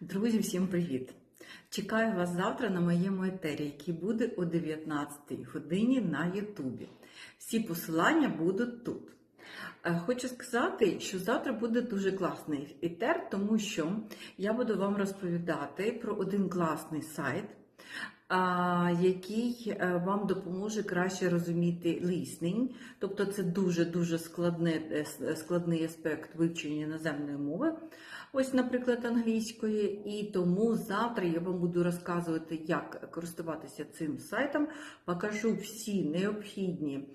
Друзі, всім привіт! Чекаю вас завтра на моєму етері, який буде о 19 годині на Ютубі. Всі посилання будуть тут. Е, Хочу сказати, що завтра буде дуже класний етер, тому що я буду вам розповідати про один класний сайт, який е, вам допоможе краще розуміти listening. Тобто це дуже-дуже складне, е, складний аспект вивчення іноземної мови. Ось, наприклад, англійської, і тому завтра я вам буду розказувати, як користуватися цим сайтом. Покажу всі необхідні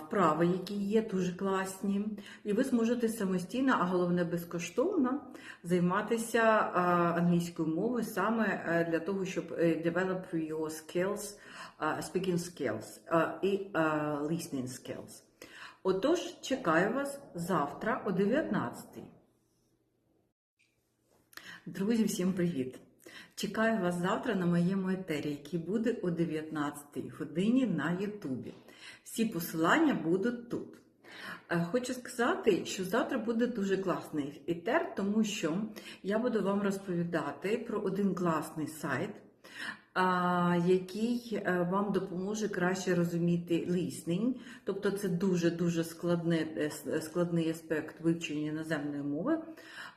вправи, які є дуже класні, і ви зможете самостійно, а головне безкоштовно займатися англійською мовою саме е, для того, щоб е, develop your skills, а, speaking skills а, і а, listening skills. Отож, чекаю вас завтра о 19 Друзі, всім привіт! Чекаю вас завтра на моєму етері, який буде о 19 годині на Ютубі. Всі посилання будуть тут. Е, Хочу сказати, що завтра буде дуже класний етер, тому що я буду вам розповідати про один класний сайт, який е, вам допоможе краще розуміти listening. Тобто це дуже-дуже складне, е, складний аспект вивчення іноземної мови.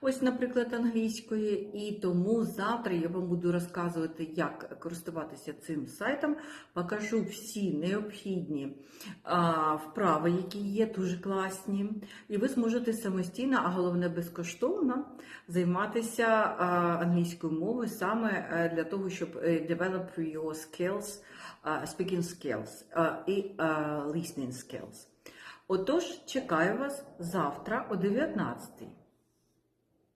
Ось, наприклад, англійської, і тому завтра я вам буду розказувати, як користуватися цим сайтом. Покажу всі необхідні вправи, які є дуже класні, і ви зможете самостійно, а головне безкоштовно займатися англійською мовою саме е, для того, щоб е, develop your skills, speaking skills і listening skills. Отож, чекаю вас завтра о 19